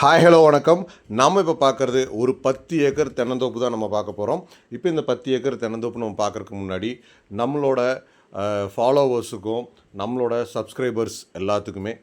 Hi hello வணக்கம். நாம் இப்போ பார்க்குறது ஒரு பத்து ஏக்கர் தென்னந்தோப்பு தான் நம்ம பார்க்க போகிறோம் இப்போ இந்த பத்து ஏக்கர் தென்னந்தோப்பு நம்ம பார்க்குறதுக்கு முன்னாடி நம்மளோட ஃபாலோவர்ஸுக்கும் நம்மளோட சப்ஸ்கிரைபர்ஸ் எல்லாத்துக்குமே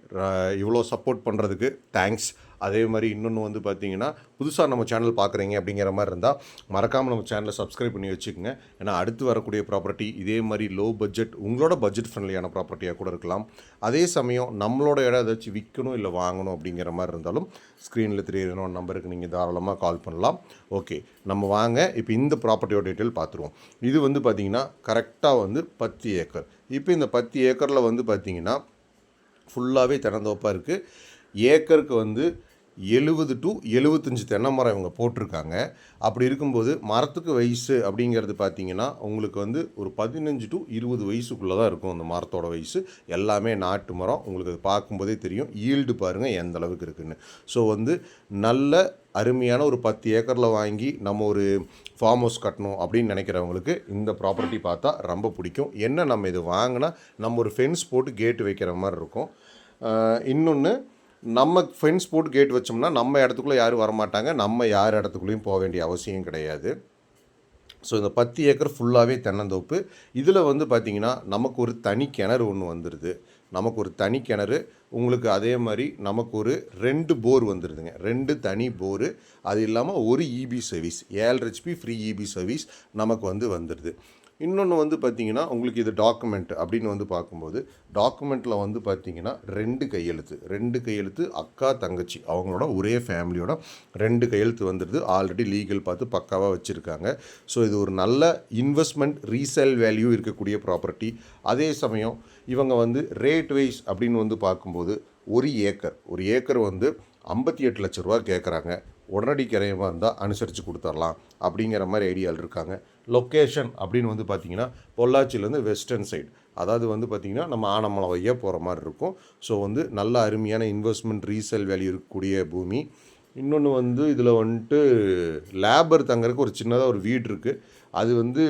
இவ்வளோ சப்போர்ட் பண்ணுறதுக்கு தேங்க்ஸ் அதே மாதிரி இன்னொன்று வந்து பார்த்தீங்கன்னா புதுசாக நம்ம சேனல் பார்க்குறீங்க அப்படிங்கிற மாதிரி இருந்தால் மறக்காமல் நம்ம சேனலை சப்ஸ்கிரைப் பண்ணி வச்சுக்கோங்க. ஏன்னா அடுத்து வரக்கூடிய ப்ராப்பர்ட்டி இதே மாதிரி லோ பட்ஜெட் உங்களோட பட்ஜெட் ஃப்ரெண்ட்லியான ப்ராப்பர்ட்டியாக கூட இருக்கலாம். அதே சமயம் நம்மளோட இடம் ஏதாச்சும் விற்கணும் இல்லை வாங்கணும் அப்படிங்கிற மாதிரி இருந்தாலும் ஸ்க்ரீனில் தெரியணும் நம்பருக்கு நீங்கள் தாராளமாக கால் பண்ணலாம். ஓகே நம்ம வாங்க இப்போ இந்த ப்ராப்பர்ட்டியோட டீட்டெயில் பார்த்துருவோம் இது வந்து பார்த்திங்கன்னா கரெக்டாக வந்து பத்து ஏக்கர். இப்போ இந்த பத்து ஏக்கரில் வந்து பார்த்திங்கன்னா ஃபுல்லாகவே திறந்தோப்பாக இருக்குது ஏக்கருக்கு வந்து எழுபது டு எழுபத்தஞ்சு தென்னை மரம் இவங்க போட்டிருக்காங்க. அப்படி இருக்கும்போது மரத்துக்கு வயசு அப்படிங்கிறது பார்த்தீங்கன்னா உங்களுக்கு வந்து ஒரு பதினஞ்சு டு இருபது வயசுக்குள்ளே தான் இருக்கும் அந்த மரத்தோட வயசு. எல்லாமே நாட்டு மரம். உங்களுக்கு அது பார்க்கும்போதே தெரியும். ஈல்டு பாருங்கள் எந்த அளவுக்கு இருக்குதுன்னு ஸோ வந்து நல்ல அருமையான ஒரு பத்து ஏக்கரில் வாங்கி நம்ம ஒரு ஃபார்ம் ஹவுஸ் கட்டணும் அப்படின்னு நினைக்கிறவங்களுக்கு இந்த ப்ராப்பர்ட்டி பார்த்தா ரொம்ப பிடிக்கும். என்ன நம்ம இது வாங்கினா நம்ம ஒரு ஃபென்ஸ் போட்டு கேட்டு வைக்கிற மாதிரி இருக்கும். இன்னொன்று நம்ம ஃபென்ஸ் போட்டு கேட் வச்சோம்னா நம்ம இடத்துக்குள்ளே யாரும் வரமாட்டாங்க. நம்ம யார் இடத்துக்குள்ளேயும் போக வேண்டிய அவசியம் கிடையாது. ஸோ இந்த பத்து ஏக்கர் ஃபுல்லாகவே தென்னந்தோப்பு. இதில் வந்து பார்த்திங்கன்னா நமக்கு ஒரு தனி கிணறு ஒன்று வந்துடுது நமக்கு ஒரு தனி கிணறு. உங்களுக்கு அதே மாதிரி நமக்கு ஒரு ரெண்டு போர் வந்துடுதுங்க ரெண்டு தனி போரு அது இல்லாமல் ஒரு இபி சர்வீஸ் ஏழு ஹெச்பி ஃப்ரீ இபி சர்வீஸ் நமக்கு வந்து வந்துடுது இன்னொன்று வந்து பார்த்தீங்கன்னா உங்களுக்கு இது டாக்குமெண்ட் அப்படின்னு வந்து பார்க்கும்போது டாக்குமெண்ட்டில் வந்து பார்த்தீங்கன்னா ரெண்டு கையெழுத்து. ரெண்டு கையெழுத்து அக்கா தங்கச்சி. அவங்களோட ஒரே ஃபேமிலியோட ரெண்டு கையெழுத்து வந்துடுது ஆல்ரெடி லீகல் பார்த்து பக்காவாக வச்சுருக்காங்க. ஸோ இது ஒரு நல்ல இன்வெஸ்ட்மெண்ட் ரீசேல் வேல்யூ இருக்கக்கூடிய ப்ராப்பர்ட்டி அதே சமயம் இவங்க வந்து ரேட் வைஸ் அப்படின்னு வந்து பார்க்கும்போது ஒரு ஏக்கர். ஒரு ஏக்கர் வந்து ஐம்பத்தி எட்டு லட்ச ரூபா கேட்குறாங்க உடனடி கிரையமாக இருந்தால் அனுசரித்து கொடுத்துர்லாம் அப்படிங்கிற மாதிரி ஐடியாவில் இருக்காங்க. லொக்கேஷன் அப்படின்னு வந்து பார்த்தீங்கன்னா பொள்ளாச்சியிலேருந்து வெஸ்டர்ன் சைடு அதாவது வந்து பார்த்திங்கன்னா நம்ம ஆனமலை வழியாக போகிற மாதிரி இருக்கும். ஸோ வந்து நல்ல அருமையான இன்வெஸ்ட்மெண்ட் ரீசேல் வேல்யூ இருக்கக்கூடிய பூமி. இன்னொன்று வந்து இதில் வந்துட்டு லேபர் தங்கறதுக்கு ஒரு சின்னதாக ஒரு வீடு இருக்குது அது வந்து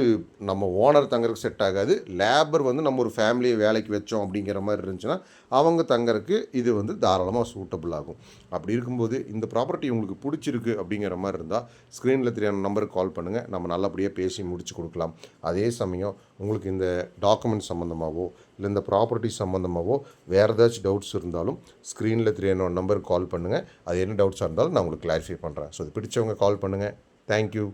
நம்ம ஓனர் தங்கறதுக்கு செட் ஆகாது. லேபர் வந்து நம்ம ஒரு ஃபேமிலியை வேலைக்கு வச்சோம் அப்படிங்கிற மாதிரி இருந்துச்சுன்னா அவங்க தங்கறதுக்கு இது வந்து தாராளமாக சூட்டபிள் ஆகும். அப்படி இருக்கும்போது இந்த ப்ராப்பர்ட்டி உங்களுக்கு பிடிச்சிருக்கு அப்படிங்கிற மாதிரி இருந்தால் ஸ்க்ரீனில் தெரியாத நம்பருக்கு கால் பண்ணுங்கள் நம்ம நல்லபடியாக பேசி முடிச்சு கொடுக்கலாம். அதே சமயம் உங்களுக்கு இந்த டாக்குமெண்ட் சம்மந்தமாகவோ இல்லை இந்த ப்ராப்பர்ட்டி சம்மந்தமாகவோ வேறு ஏதாச்சும் டவுட்ஸ் இருந்தாலும் ஸ்க்ரீனில் தெரியாத நம்பருக்கு கால் பண்ணுங்கள் அது என்ன டவுட்ஸாக இருந்தாலும் நான் உங்களுக்கு கிளாரிஃபை பண்ணுறேன் ஸோ இது பிடிச்சவங்க கால் பண்ணுங்கள் தேங்க்யூ